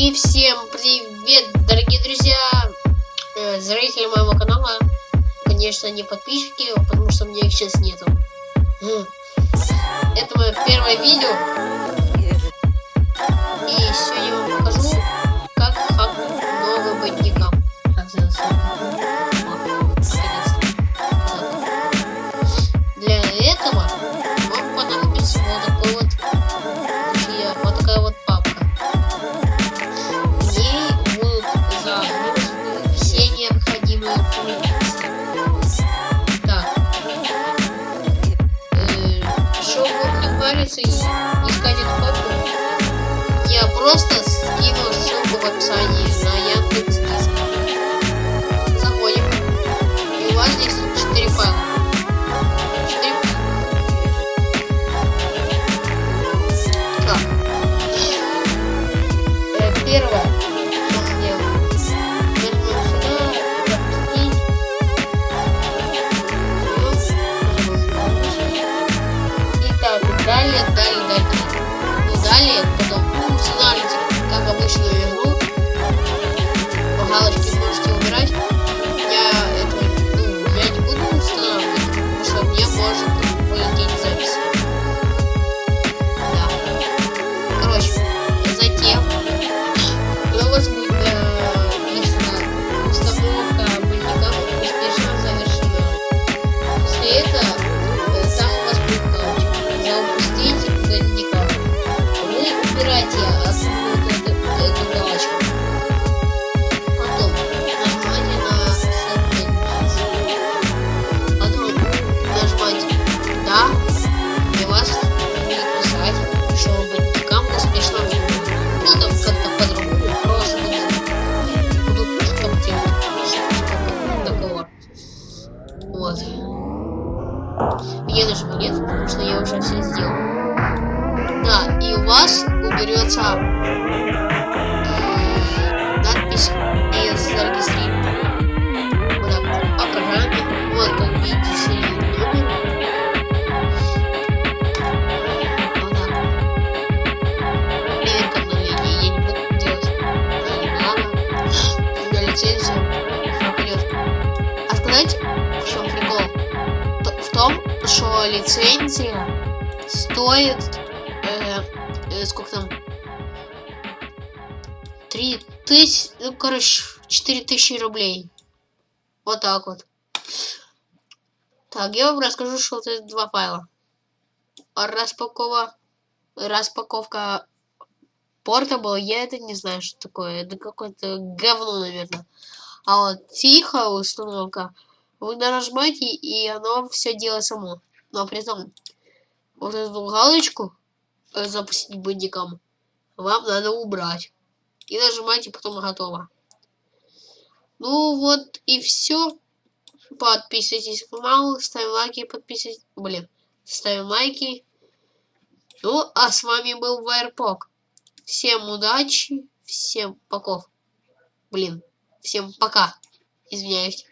И всем привет, дорогие друзья, э, зрители моего канала. Конечно, не подписчики, потому что у меня их сейчас нету. Это мое первое видео. И искать эту папку, я просто скину ссылку в описании на Яндекс далее, далее, далее. Ну, далее, и вас будет писать, что мультикам успешно. Ну там как-то по-другому, просто будут что делать, такого. Вот. Я нажму нет, потому что я уже все сделал. Да, и у вас уберется Сказать, в чем прикол? В том, что лицензия стоит э, э, сколько там? Три тысячи, ну, короче, четыре тысячи рублей. Вот так вот. Так, я вам расскажу, что это два файла. Распакова... Распаковка Portable, я это не знаю, что такое. Это какое-то говно, наверное. А вот тихая установка, вы нажимаете, и оно все делает само. Но при этом вот эту галочку э, запустить бандикам вам надо убрать. И нажимаете, потом готово. Ну вот и все. Подписывайтесь на канал, ставим лайки, подписывайтесь. Блин, ставим лайки. Ну, а с вами был Вайрпок. Всем удачи, всем поков. Блин, всем пока. Извиняюсь.